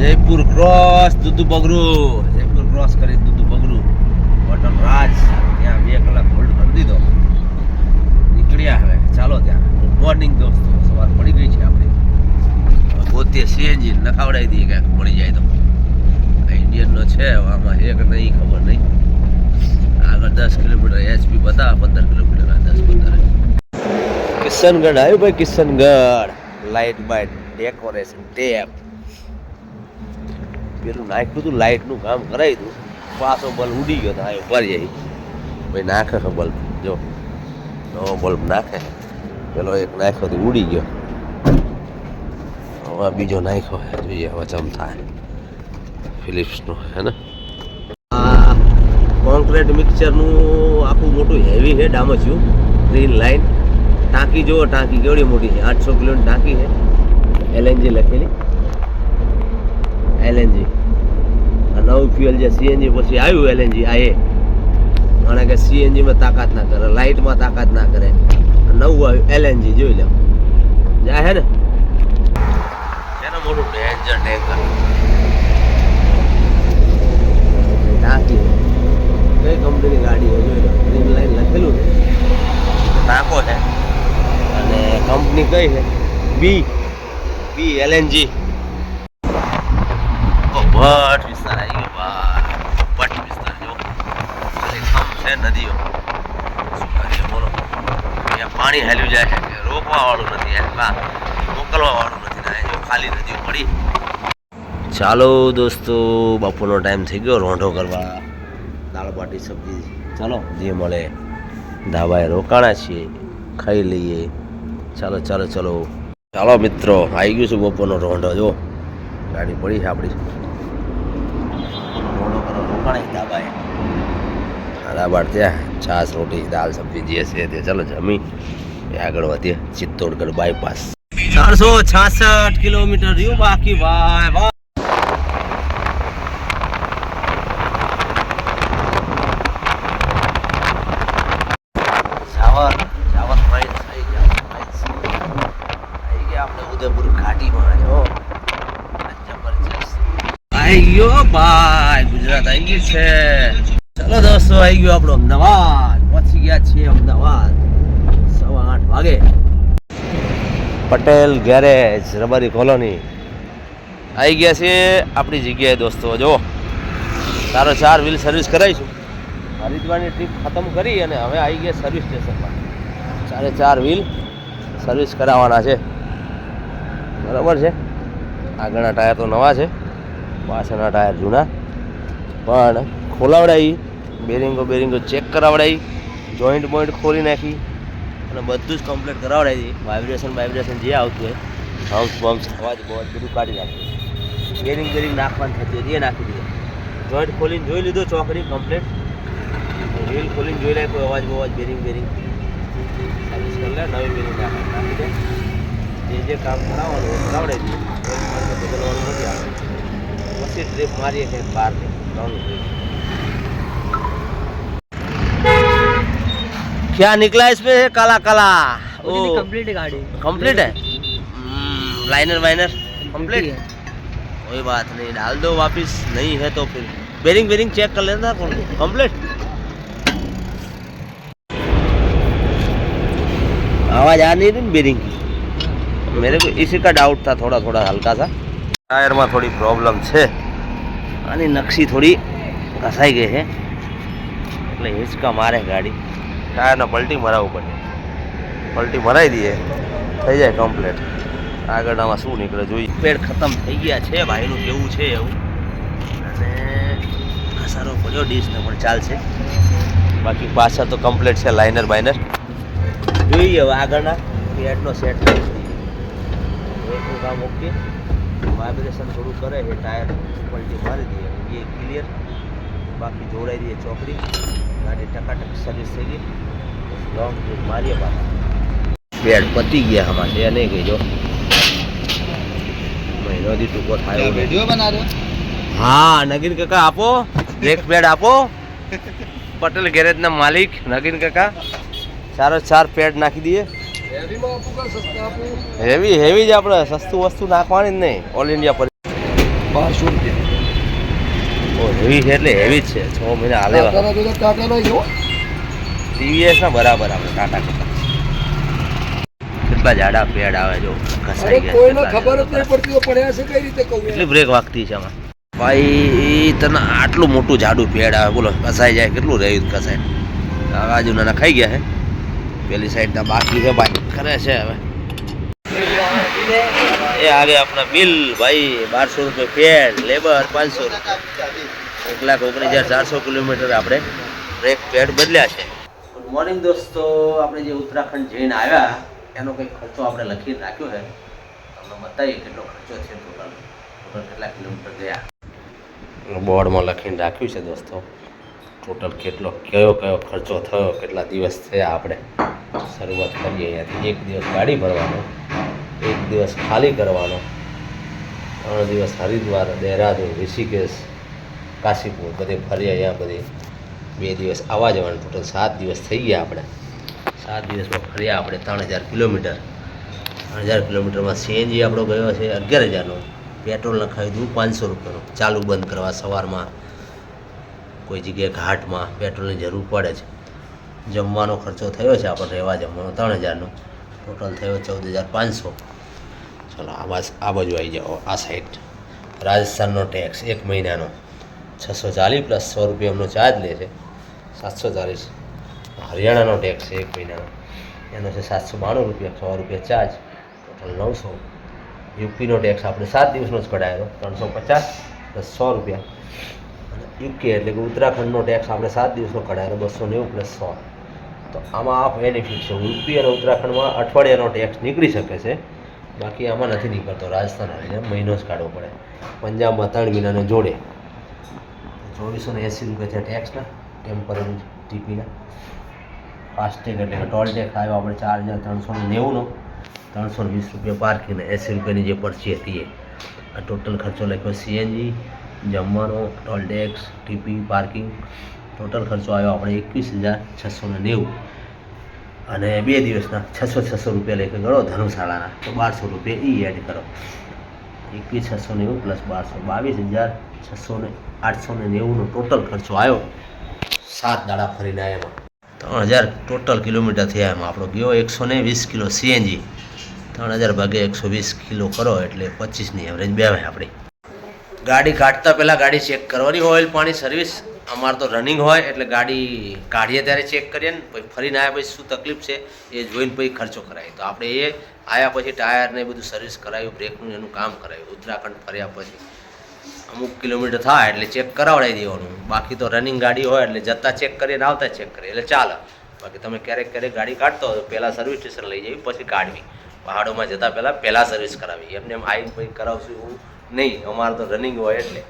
Jaipur cross Dudu Bagru Jaipur cross કરી Dudu બગરુ hotel રાજ. ત્યાં બે કલાક હોલ્ડ કરી દીધો. નીકળ્યા હવે. ચાલો ત્યાં. ગુડ મોર્નિંગ દોસ્તો. સવાર પડી ગઈ છે આપણે. પોતે સીએનજી નખાવડાવી દઈએ ક્યાંક. મળી જાય તો. ઇન્ડિયનનો છે. આમાં એક નહીં ખબર નહીં. આગળ દસ કિલોમીટર એચપી બતા પંદર કિલોમીટર દસ પંદર કિશનગઢ આવ્યું ભાઈ, Kishangarh. Light bite decoration tape પેલું નાખ્યું હતું, લાઇટનું કામ કરાવી હતું. પાછો બલ્બ ઉડી ગયો તો ઉપર જઈ ભાઈ નાખે છે બલ્બ, જો. નવો બલ્બ નાખે. પેલો એક નાખ્યો તો ઉડી ગયો. હવે બીજો નાખ્યો હે જોઈએ હવે ચમ થાય. ફિલિપ્સનો હે ને? કોન્ક્રીટ મિક્સરનું આખું મોટું હેવી છે, ડામચ્યું. ગ્રીન લાઈન ટાંકી જુઓ, ટાંકી કેવડી મોટી છે? આઠસો કિલોની ટાંકી છે. એલએનજી લખેલી. એલએનજી નવું ફ્યુઅલ જે સીએનજી પછી આવ્યું એલએનજી આ એ. કારણ કે સીએનજીમાં તાકાત ના કરે લાઇટમાં તાકાત ના કરે. નવું આવ્યું એલએનજી જોઈ લો. જાય હે ને? એના મોટું ડેન્જર ટેન્કર ટાંકી. કઈ કંપનીની ગાડી જોઈ લો. ગ્રીન લાઈન લખેલું છે. ટાંકો છે. અને કંપની કઈ છે? બી બી એલએનજી ભટ વિસ્તાર આવી ગયો ભાઈ ભટ વિસ્તાર જો ખાલી થમ છે નદીઓ. બોલો. અહીંયા પાણી હેલ્યું જાય છે કે રોકવા વાળું નથી એમ કા મોકલવા વાળું નથી. ના જો ખાલી નદીઓ પડી. ચાલો દોસ્તો, બપોરનો ટાઈમ થઈ ગયો, રોંઢો કરવા દાળ બાટી સબ્જી ચાલો, જે મળે ધાબાએ રોકાણા છીએ, ખાઈ લઈએ. ચાલો ચાલો ચાલો. ચાલો મિત્રો, આવી ગયું છું બપોરનો રોંઢો, જો. ગાડી પડી છે આપણી. રોંઢો કરો, રોકાણા ધાબાએ. ધાબા ત્યાં છાસ રોટી, દાળ, સબ્જી જે છે તે ચાલો જમી. આગળ વધીએ. ચિત્તોડગઢ બાયપાસ ચારસો છાસઠ કિલોમીટર રહ્યું બાકી. ભાઈ જો જબરજસ્ત. આવી ગયો ભાઈ. ગુજરાત આવી ગયું છે. ચલો દોસ્તો આવી ગયો આપણો અમદાવાદ. પહોંચી ગયા છીએ અમદાવાદ સવા આઠ વાગે. Patel garage, Rabari colony. આવી ગયા છે આપણી જગ્યાએ દોસ્તો, જો. તારો ચાર વ્હીલ સર્વિસ કરાવીશું. હરિદ્વારની ટ્રીપ ખતમ કરી અને હવે આવી ગયા સર્વિસ સ્ટેશનમાં ચારે ચાર વ્હીલ સર્વિસ કરાવવાના છે. બરાબર છે? આગળના ટાયર તો નવા છે. પાછળના ટાયર જૂના. પણ ખોલાવડાવી બેરિંગો બેરિંગો ચેક કરાવડાવી જોઈન્ટ બોઈન્ટ ખોલી નાખી અને બધું જ કમ્પ્લીટ કરાવડાવી દીધી. વાઇબ્રેશન વાઇબ્રેશન જે આવતું હોય. હમ્સ બમ્સ અવાજ બવાજ બધું કાઢી નાખ્યું. બેરિંગ બેરિંગ નાખવાની થતી હતી એ નાખી દીધું. જોઈન્ટ ખોલીને જોઈ લીધો ચોકડી કમ્પ્લીટ રીલ ખોલીને જોઈ કોઈ અવાજ બવાજ બેરિંગ બેરિંગ સર્વિસ કરી લે નવી બેરિંગ નાખી દે. જે જે કામ કરાવવાનું દઈએ બદલવાનું નથી આવે પછી ટ્રીપ મારીએ છીએ બહારની લોંગ ત્રણ क्या निकला इसमें है काला काला ओ कंप्लीट है गाड़ी कंप्लीट है लाइनर वाइनर कंप्लीट कोई बात नहीं डाल दो वापस नहीं है तो फिर बेरिंग बेरिंग चेक कर लेना कंप्लीट आवाज आ नहीं रही बेरिंग की मेरे को इसी का डाउट था थोड़ा थोड़ा हल्का सा टायर में थोड़ी प्रॉब्लम છે આની નકશી થોડી ઘસાઈ ગઈ છે એટલે હિંચકા મારે ગાડી ટાયરને પલટી મરાવવું પડે. પલટી મરાવી દઈએ. થઈ જાય કમ્પ્લેટ આગળનામાં શું નીકળે જોઈએ? પેડ ખતમ થઈ ગયા છે, ભાઈનું કેવું છે એવું? અને ઘસારો પડ્યો ડીશને પણ ચાલશે. બાકી પાછળ તો કમ્પ્લેટ છે લાઇનર બાઇનર જોઈએ હવે આગળના. પેડનો સેટ બ્રેકનું કામ ઓકે. વાઇબ્રેશન થોડું કરે છે ટાયર પલટી મારી દઈએ. એ ક્લિયર બાકી જોડાઈ દઈએ ચોકડી. ગાડી ટકાટક સર્વિસ થઈ ગઈ. લોંગ ટ્રીપ મારીએ બાપા બેડ પતી ગયા આમાં છે નહીં કહેજો મહિનો દી ટૂંકો થાય વીડિયો બનાવ્યો? હા નગીન કાકા આપો. બ્રેક પેડ આપો. પટેલ ગેરેજના માલિક નગીન કાકા. ચારો ચાર પેડ નાખી દઈએ. હેવી હેવી જ આપણે સસ્તું વસ્તુ નાખવાની જ નહીં. ઓલ ઇન્ડિયા પર બારસો રૂપિયા હેવી છે એટલે હેવી જ છે. છ મહિના હાલે ટીવીએસ ના બરાબર આપણે ટાટા કરતા. કેટલા જાડા પેડ આવે જો ઘસાઈ ગયા કોઈને ખબર જ. નહીં પડતી પડ્યા છે કઈ રીતે કહું કેટલી બ્રેક વાગતી છે આમાં? ભાઈ તને આટલું મોટું જાડું પેડ આવે બોલો કસાઈ જાય કેટલું રહ્યું કસાય આજુ નાના ખાઈ ગયા હે પેલી સાઈડ ના બાકી છે બાઈક કરે છે હવે. એ આગે આપણા બિલ ભાઈ બારસો રૂપિયા પેડ લેબર પાંચસો એક લાખ ઓગણીસ હજાર ચારસો કિલોમીટર આપણે બ્રેક પેડ બદલ્યા છે. ગુડ મોર્નિંગ દોસ્તો આપણે જે ઉત્તરાખંડ જઈને આવ્યા એનો કંઈક ખર્ચો આપણે લખીને રાખ્યો છે? તમને બતાવીએ કેટલો ખર્ચો છે ટોટલ ટોટલ કેટલા કિલોમીટર ગયા? બોર્ડમાં લખીને રાખ્યું છે દોસ્તો. ટોટલ કેટલો કયો કયો ખર્ચો થયો કેટલા દિવસ થયા આપણે? શરૂઆત કરીએ અહીંયાથી. એક દિવસ ગાડી ભરવાનો. દિવસ ખાલી કરવાનો. ત્રણ દિવસ હરિદ્વાર, દહેરાદૂન, ઋષિકેશ, કાશીપુર, બધે ફર્યા અહીંયા બધી બે દિવસ આવવા જવાનું. ટોટલ સાત દિવસ થઈ ગયા આપણે. સાત દિવસમાં ફર્યા આપણે ત્રણ હજાર કિલોમીટર. ત્રણ હજાર કિલોમીટરમાં સીએનજી આપણો ગયો છે અગિયાર હજારનો. પેટ્રોલ નખાવી દીધું પાંચસો રૂપિયાનું. ચાલુ બંધ કરવા સવારમાં. કોઈ જગ્યાએ ઘાટમાં પેટ્રોલની જરૂર પડે છે. જમવાનો ખર્ચો થયો છે, આપણે રહેવા જમવાનો ત્રણ હજારનો. ટોટલ થયો ચૌદ હજાર પાંચસો. ચલો, આ બાજુ આ બાજુ આવી જાઓ, આ સાઈડ રાજસ્થાનનો ટેક્સ એક મહિનાનો. છસો ચાલીસ પ્લસ સો રૂપિયા એમનો ચાર્જ લે છે. સાતસો ચાલીસ. હરિયાણાનો ટેક્સ છે એક મહિનાનો. એનો છે સાતસો બાણું રૂપિયા, સો રૂપિયા ચાર્જ ટોટલ નવસો. યુપીનો ટેક્સ આપણે સાત દિવસનો જ કઢાયેલો ત્રણસો પચાસ પ્લસ સો રૂપિયા. અને યુકે એટલે કે ઉત્તરાખંડનો ટેક્સ આપણે સાત દિવસનો કઢાયેલો બસો નેવું પ્લસ સો. તો આમાં આ બેનિફિટ છે. યુપી અને ઉત્તરાખંડમાં અઠવાડિયાનો ટેક્સ નીકળી શકે છે. બાકી આમાં નથી નીકળતો, રાજસ્થાન આવીને મહિનો જ કાઢવો પડે. પંજાબમાં ત્રણ મહિનાને જોડે. ચોવીસો ને એંસી રૂપિયા છે ટેક્સના ટેમ્પરરી ટીપીના ફાસ્ટેગ એટલે ટોલ ટેક્સ આવ્યો આપણે ચાર હજાર ત્રણસો ને નેવુંનો. ત્રણસો વીસ રૂપિયા પાર્કિંગ એંસી રૂપિયાની જે પરચી હતી એ. આ ટોટલ ખર્ચો લખ્યો સીએનજી જમવાનો toll tax TP parking total ખર્ચો આવ્યો આપણે એકવીસ હજાર છસો ને નેવું. અને બે દિવસના છસો છસો રૂપિયા લેખે ગણો ધર્મશાળાના તો બારસો રૂપિયા એ એડ કરો. એકવીસ છસો નેવું પ્લસ બારસો. બાવીસ હજાર છસો ને આઠસો ને નેવુંનો ટોટલ ખર્ચો આવ્યો. સાત દાડા ફરીને આવ્યા ત્રણ હજાર ટોટલ કિલોમીટર થયા એમાં. આપણો ગયો એકસો ને વીસ કિલો સીએનજી. ત્રણ હજાર ભાગે એકસો વીસ કિલો કરો એટલે પચીસની એવરેજ બે આપણી. ગાડી કાઢતા પહેલાં ગાડી ચેક કરવાની ઓઇલ પાણી સર્વિસ અમારે તો રનિંગ હોય એટલે ગાડી કાઢીએ ત્યારે ચેક કરીએ ને, પછી ફરીને આવ્યા પછી શું તકલીફ છે એ જોઈને પછી ખર્ચો કરાવીએ. તો આપણે એ આવ્યા પછી ટાયર ને એ બધું સર્વિસ કરાવ્યું બ્રેકનું એનું કામ કરાવ્યું, ઉત્તરાખંડ ફર્યા પછી. અમુક કિલોમીટર થાય એટલે ચેક કરાવડાવી દેવાનું. બાકી તો રનિંગ ગાડી હોય એટલે જતાં ચેક કરીએ ને આવતા ચેક કરીએ. એટલે ચાલે. બાકી તમે ક્યારેક ક્યારેક ગાડી કાઢતો હોય પહેલાં સર્વિસ સ્ટેશન લઈ જવી પછી કાઢવી. પહાડોમાં જતાં પહેલાં પહેલાં સર્વિસ કરાવી એમને એમ આવીને પછી કરાવશું એવું નહીં. અમારે તો રનિંગ હોય એટલે.